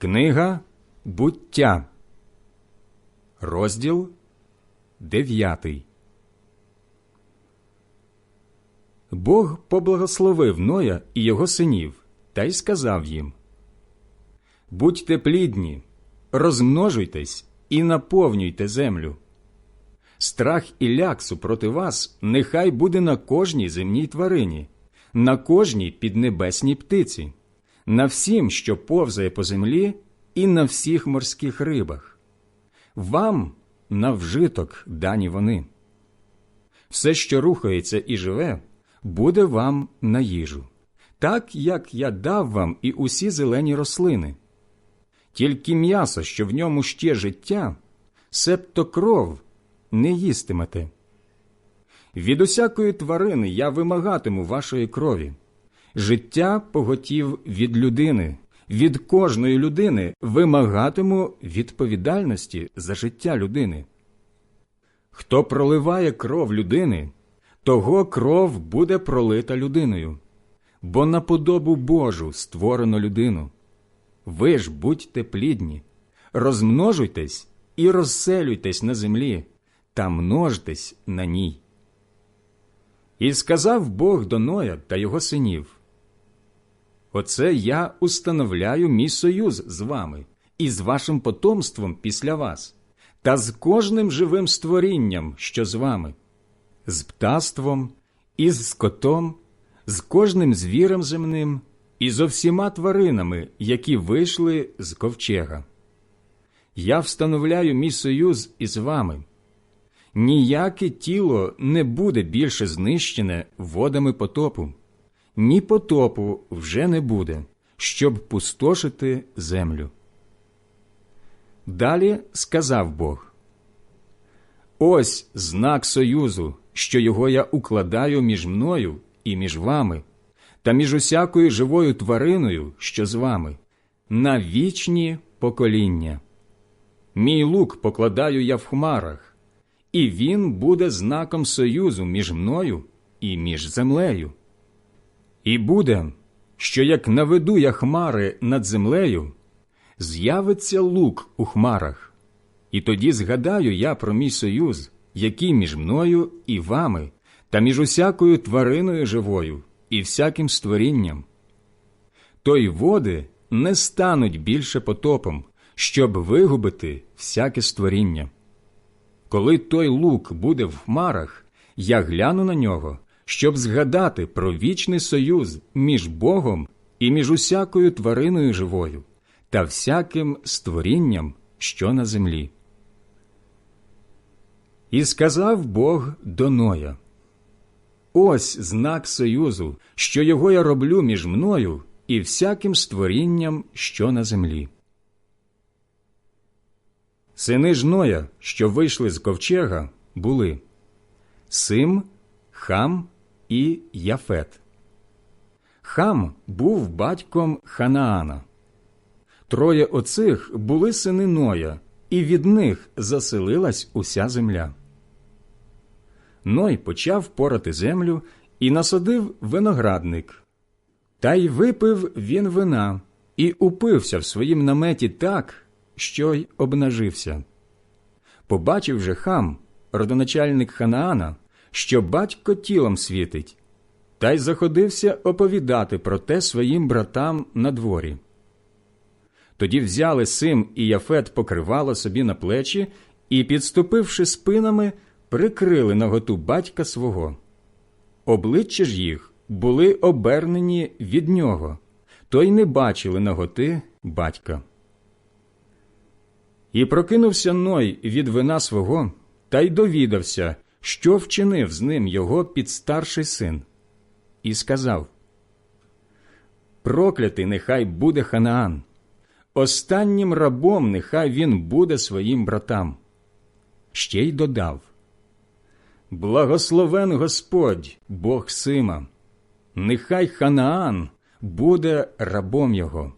Книга буття, розділ дев'ятий. Бог поблагословив Ноя і його синів та й сказав їм: Будьте плідні, розмножуйтесь і наповнюйте землю. Страх і ляк супроти вас нехай буде на кожній земній тварині, на кожній піднебесній птиці на всім, що повзає по землі, і на всіх морських рибах. Вам на вжиток дані вони. Все, що рухається і живе, буде вам на їжу, так як я дав вам і усі зелені рослини. Тільки м'ясо, що в ньому ще життя, себто кров не їстимете. Від усякої тварини я вимагатиму вашої крові. Життя поготів від людини, від кожної людини вимагатиму відповідальності за життя людини. Хто проливає кров людини, того кров буде пролита людиною, бо на подобу Божу створено людину. Ви ж будьте плідні, розмножуйтесь і розселюйтесь на землі та множтесь на ній. І сказав Бог до Ноя та його синів Оце я установляю мій союз з вами і з вашим потомством після вас, та з кожним живим створінням, що з вами, з птаством, і з скотом, з кожним звірем земним, і зо всіма тваринами, які вийшли з ковчега. Я встановляю мій союз із вами. Ніяке тіло не буде більше знищене водами потопу ні потопу вже не буде, щоб пустошити землю. Далі сказав Бог Ось знак союзу, що його я укладаю між мною і між вами, та між усякою живою твариною, що з вами, на вічні покоління. Мій лук покладаю я в хмарах, і він буде знаком союзу між мною і між землею. І буде, що як наведу я хмари над землею, з'явиться лук у хмарах, і тоді згадаю я про мій союз, який між мною і вами, та між усякою твариною живою і всяким створінням. То й води не стануть більше потопом, щоб вигубити всяке створіння. Коли той лук буде в хмарах, я гляну на нього щоб згадати про вічний союз між Богом і між усякою твариною живою та всяким створінням, що на землі. І сказав Бог до Ноя Ось знак союзу, що його я роблю між мною і всяким створінням, що на землі. Сини ж Ноя, що вийшли з ковчега, були Сим, Хам і Яфет. Хам був батьком Ханаана. Троє оцих були сини Ноя, і від них заселилась уся земля. Ной почав порати землю і насадив виноградник. Та й випив він вина і упився в своїм наметі так, що й обнажився. Побачив же хам, родоначальник Ханаана, що батько тілом світить, та й заходився оповідати про те своїм братам на дворі. Тоді взяли Сим і Яфет покривало собі на плечі і, підступивши спинами, прикрили наготу батька свого. Обличчя ж їх були обернені від нього, то й не бачили наготи батька. І прокинувся Ной від вина свого та й довідався, що вчинив з ним його підстарший син, і сказав Проклятий нехай буде Ханаан, останнім рабом нехай він буде своїм братам. Ще й додав Благословен Господь, Бог Сима, нехай Ханаан буде рабом його,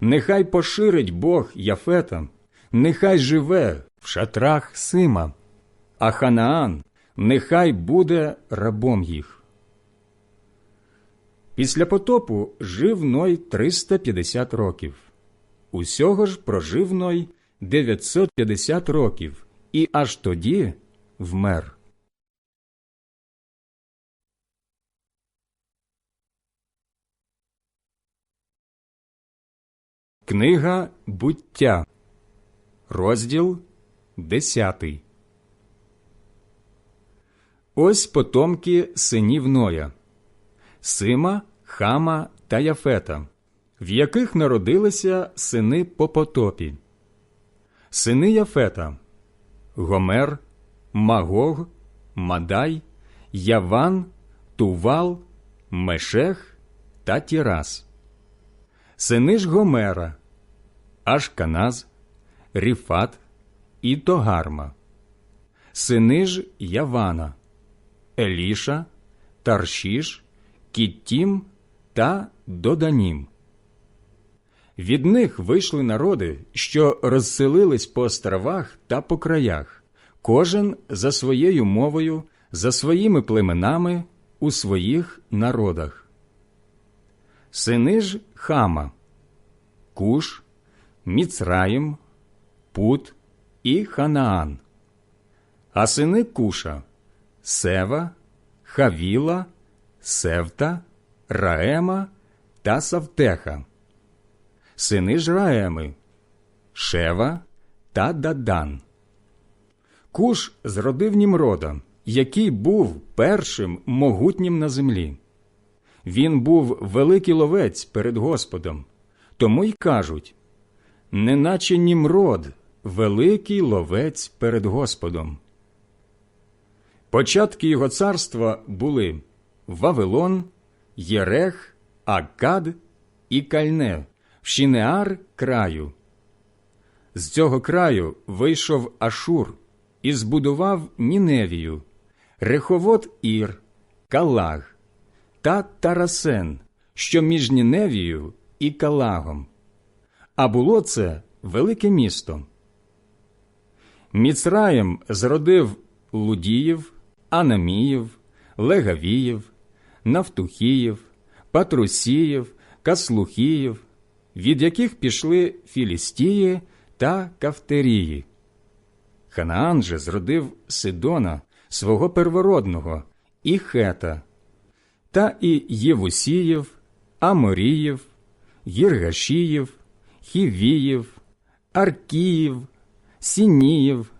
нехай поширить Бог Яфета, нехай живе в шатрах Сима а Ханаан нехай буде рабом їх. Після потопу жив Ной 350 років, Усього ж прожив Ной 950 років і аж тоді вмер. Книга буття, розділ 10 Ось потомки синів Ноя Сима, Хама та Яфета, в яких народилися сини по потопі. Сини Яфета Гомер, Магог, Мадай, Яван, Тувал, Мешех та Тірас. Сини ж Гомера, Ашканаз, Ріфат і Тогарма. Сини ж Явана, Еліша, Таршіш, Кіттім та Доданім. Від них вийшли народи, що розселились по островах та по краях, кожен за своєю мовою, за своїми племенами у своїх народах. Сини ж Хама, Куш, Міцраїм, Пут і Ханаан, а сини Куша Сева, Хавіла, Севта, Раема та Савтеха сини ж Раеми, Шева та Дадан. Куш зродив Німрода, який був першим могутнім на землі. Він був великий ловець перед Господом, тому й кажуть неначе Німрод, великий ловець перед Господом. Початки його царства були Вавилон, Єрех, Акад і Кальне, в Шинеар краю. З цього краю вийшов Ашур і збудував Ніневію, Реховод Ір, Калаг та Тарасен, що між Ніневією і Калагом. А було це велике місто. Міцраєм зродив Лудіїв, Анаміїв, Легавіїв, Нафтухіїв, Патрусіїв, Каслухіїв, від яких пішли Філістії та Кавтерії. Ханаан же зродив Сидона, свого первородного, і Хета, та і Євусіїв, Аморіїв, Єргашіїв, Хівіїв, Аркіїв, Сініїв,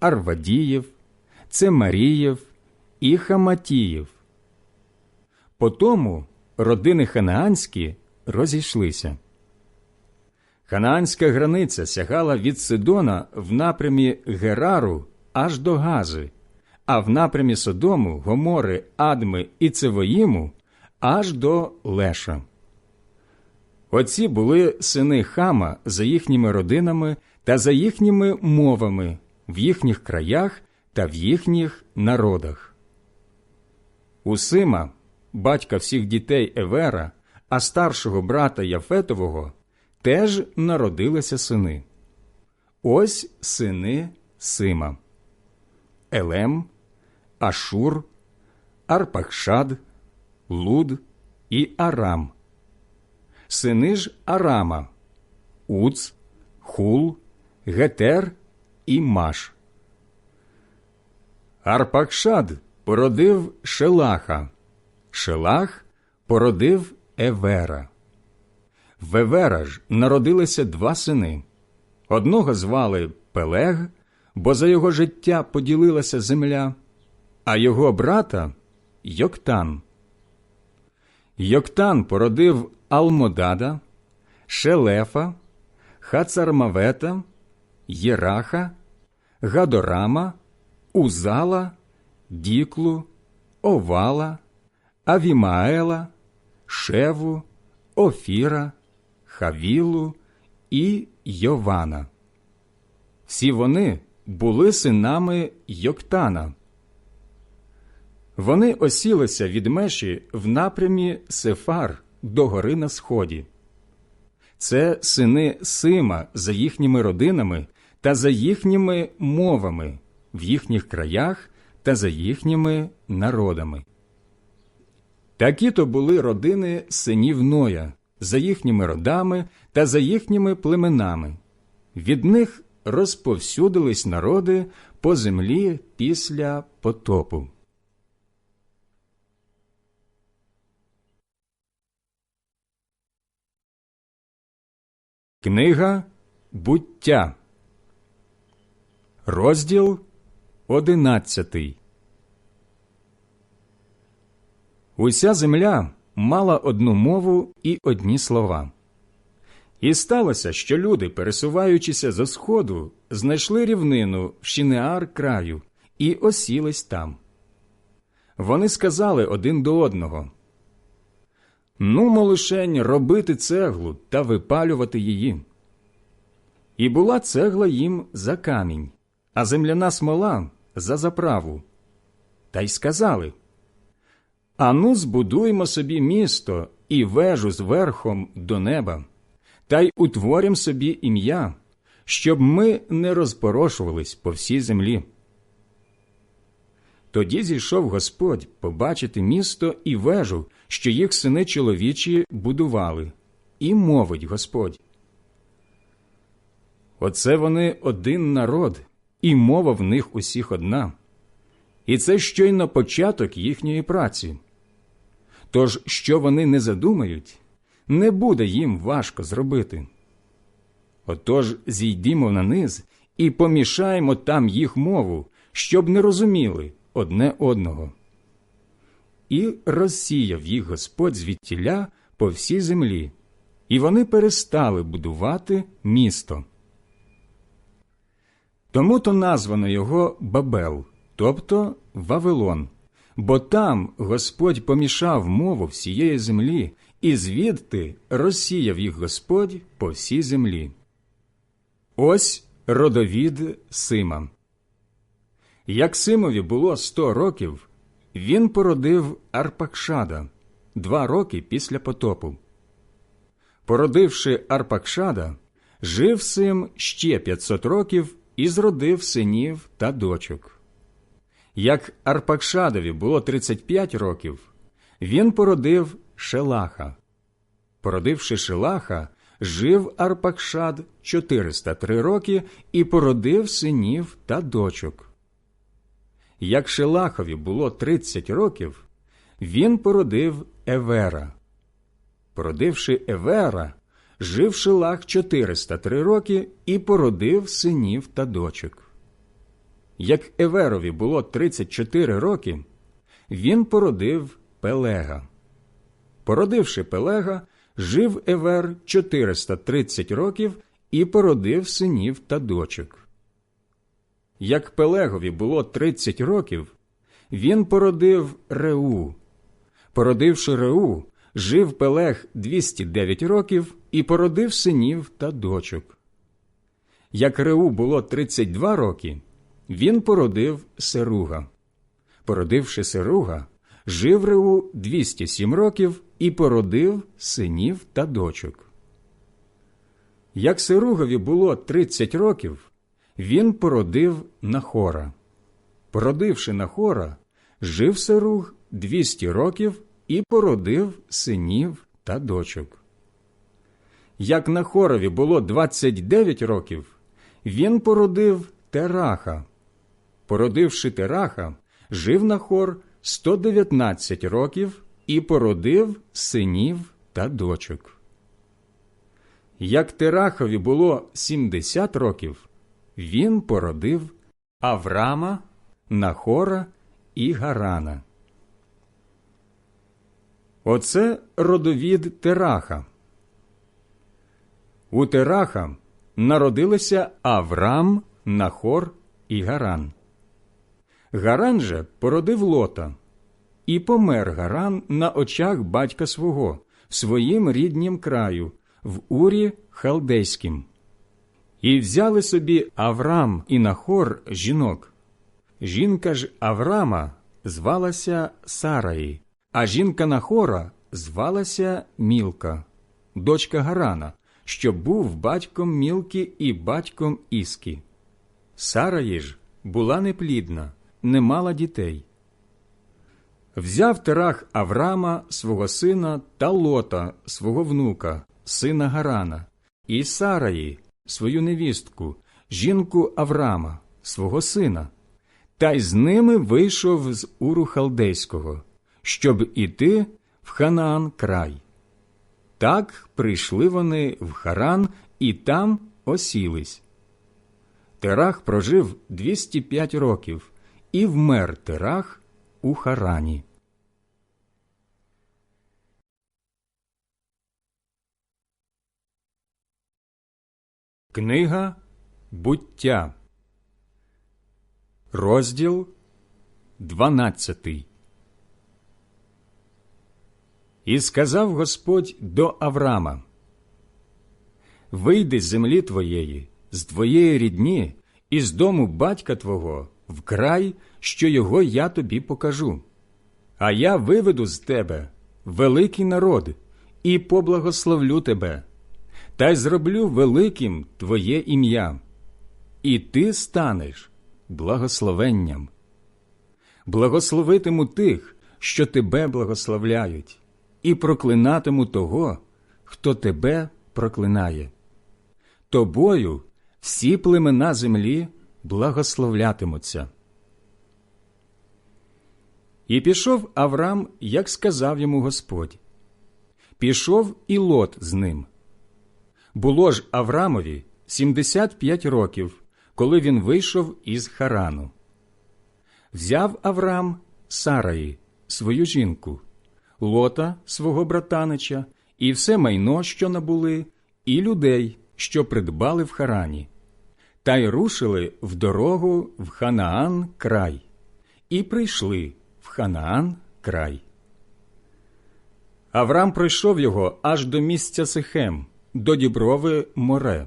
Арвадіїв, Цемаріїв і Хаматіїв. Потому родини ханаанські розійшлися. Ханаанська границя сягала від Сидона в напрямі Герару аж до Гази, а в напрямі Содому, Гомори, Адми і Цевоїму аж до Леша. Оці були сини Хама за їхніми родинами та за їхніми мовами в їхніх краях та в їхніх народах. Усима, батька всіх дітей Евера, а старшого брата Яфетового теж народилися сини. Ось сини Сима Елем, Ашур, Арпахшад, Луд і Арам. Сини ж Арама, Уц, Хул, Гетер і Маш. Арпакшад породив Шелаха, Шелах породив Евера. В Евера ж народилися два сини. Одного звали Пелег, бо за його життя поділилася земля, а його брата Йоктан. Йоктан породив Алмодада, Шелефа, Хацармавета, Єраха, Гадорама, Узала, Діклу, Овала, Авімаела, Шеву, Офіра, Хавілу і Йована. Всі вони були синами Йоктана. Вони осілися від меші в напрямі Сефар до гори на сході. Це сини Сима за їхніми родинами та за їхніми мовами в їхніх краях та за їхніми народами. Такі то були родини синів Ноя, за їхніми родами та за їхніми племенами. Від них розповсюдились народи по землі після потопу. Книга буття, розділ одинадцятий. Уся земля мала одну мову і одні слова. І сталося, що люди, пересуваючися зо сходу, знайшли рівнину в Шінеар краю і осілись там. Вони сказали один до одного Ну, молишень, робити цеглу та випалювати її. І була цегла їм за камінь, а земляна смола за заправу. Та й сказали Ану, збудуємо собі місто і вежу з верхом до неба, та й утворім собі ім'я, щоб ми не розпорошувались по всій землі. Тоді зійшов Господь побачити місто і вежу, що їх сини чоловічі будували, і мовить Господь. Оце вони один народ, і мова в них усіх одна, і це щойно початок їхньої праці. Тож, що вони не задумають, не буде їм важко зробити. Отож зійдімо на низ і помішаємо там їх мову, щоб не розуміли одне одного. І розсіяв їх Господь звідтіля по всій землі, і вони перестали будувати місто. Тому то названо його Бабел, тобто Вавилон, бо там Господь помішав мову всієї землі, і звідти розсіяв їх Господь по всій землі. Ось родовід Сима. Як Симові було сто років, він породив Арпакшада два роки після потопу. Породивши Арпакшада, жив Сим ще 500 років і зродив синів та дочок. Як Арпакшадові було 35 років, він породив Шелаха. Породивши Шелаха, жив Арпакшад 403 роки і породив синів та дочок. Як Шелахові було 30 років, він породив Евера. Породивши Евера, жив Шелах 403 роки і породив синів та дочок. Як Еверові було 34 роки, він породив Пелега. Породивши Пелега, жив Евер 430 років і породив синів та дочок. Як Пелегові було 30 років, він породив Реу. Породивши Реу, жив Пелег 209 років і породив синів та дочок. Як Реу було 32 роки, він породив Серуга. Породивши Серуга, жив Реу 207 років і породив синів та дочок. Як Серугові було 30 років, він породив Нахора. Породивши Нахора, жив Серуг 200 років і породив синів та дочок. Як Нахорові було 29 років, він породив Тераха. Породивши Тераха, жив Нахор 119 років і породив синів та дочок. Як Терахові було 70 років, він породив Аврама, Нахора і Гарана. Оце родовід Тераха. У Тераха народилися Аврам, Нахор і Гаран. Гаран же породив лота, і помер Гаран на очах батька свого в своїм ріднім краю, в Урі Халдейським. І взяли собі Аврам і Нахор жінок. Жінка ж Аврама звалася Сараї, а жінка Нахора звалася Мілка, дочка Гарана, що був батьком Мілки і батьком Іскі. Сараї ж була неплідна, не мала дітей. Взяв Терах Аврама, свого сина, та Лота, свого внука, сина Гарана, і Сараї, свою невістку, жінку Аврама, свого сина, та й з ними вийшов з Уру Халдейського, щоб іти в Ханаан край. Так прийшли вони в Харан і там осілись. Терах прожив 205 років і вмер Терах у Харані. Книга буття, розділ 12 І сказав Господь до Авраама: Вийди з землі твоєї, з твоєї рідні, і з дому батька твого, в край, що його я тобі покажу. А я виведу з тебе великий народ і поблагословлю тебе, та й зроблю великим твоє ім'я, і ти станеш благословенням. Благословитиму тих, що тебе благословляють, і проклинатиму того, хто тебе проклинає. Тобою всі племена землі благословлятимуться. І пішов Авраам, як сказав йому Господь. Пішов і лот з ним. Було ж Аврамові 75 років, коли він вийшов із Харану. Взяв Авраам Сараї, свою жінку, лота свого братанича, і все майно, що набули, і людей, що придбали в Харані, та й рушили в дорогу в Ханаан край, і прийшли в Ханаан край. Авраам пройшов його аж до місця Сихем, до діброви море,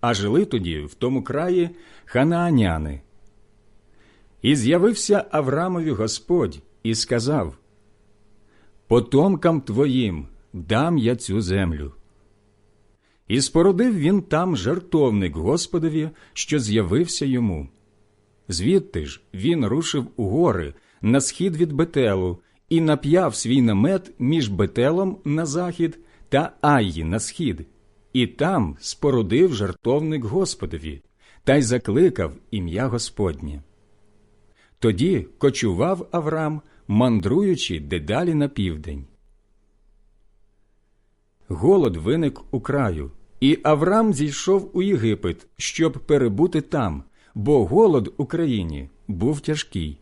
а жили тоді в тому краї ханааняни. І з'явився Аврамові Господь і сказав: Потомкам твоїм дам я цю землю. І спородив він там жертовник Господові, що з'явився йому. Звідти ж він рушив у гори на схід від Бетелу і нап'яв свій намет між Бетелом на захід та Аї на схід, і там спорудив жертовник Господові та й закликав ім'я Господнє. Тоді кочував Авраам, мандруючи дедалі на південь. Голод виник у краю, і Авраам зійшов у Єгипет, щоб перебути там, бо голод у країні був тяжкий.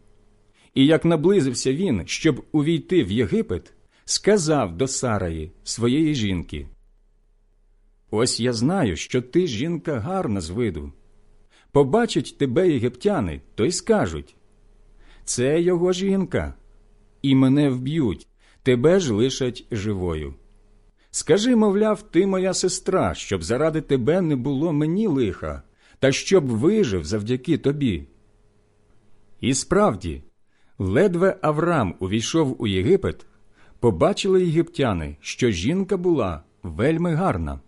І як наблизився він, щоб увійти в Єгипет, сказав до Сараї, своєї жінки: Ось я знаю, що ти жінка гарна з виду. Побачать тебе єгиптяни, то й скажуть це його жінка, і мене вб'ють, тебе ж лишать живою. Скажи, мовляв, ти моя сестра, щоб заради тебе не було мені лиха, та щоб вижив завдяки тобі. І справді, ледве Авраам увійшов у Єгипет, побачили єгиптяни, що жінка була вельми гарна.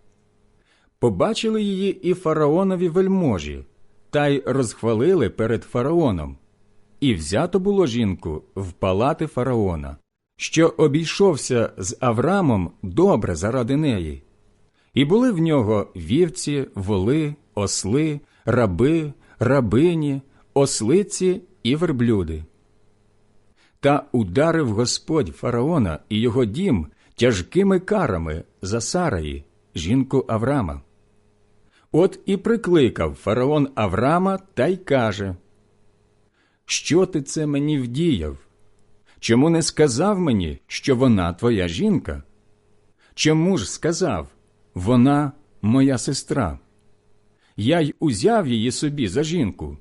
Побачили її і фараонові вельможі, та й розхвалили перед фараоном. І взято було жінку в палати фараона, що обійшовся з Аврамом добре заради неї. І були в нього вівці, воли, осли, раби, рабині, ослиці і верблюди. Та ударив Господь фараона і його дім тяжкими карами за Сараї, жінку Аврама. От і прикликав фараон Аврама та й каже Що ти це мені вдіяв? Чому не сказав мені, що вона твоя жінка? Чому ж сказав вона моя сестра? Я й узяв її собі за жінку.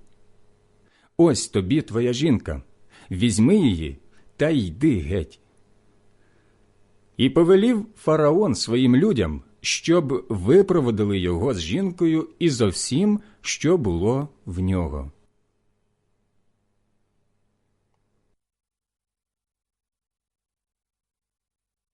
Ось тобі твоя жінка, візьми її та йди геть. І повелів фараон своїм людям, щоб випроводили його з жінкою і зо всім, що було в нього.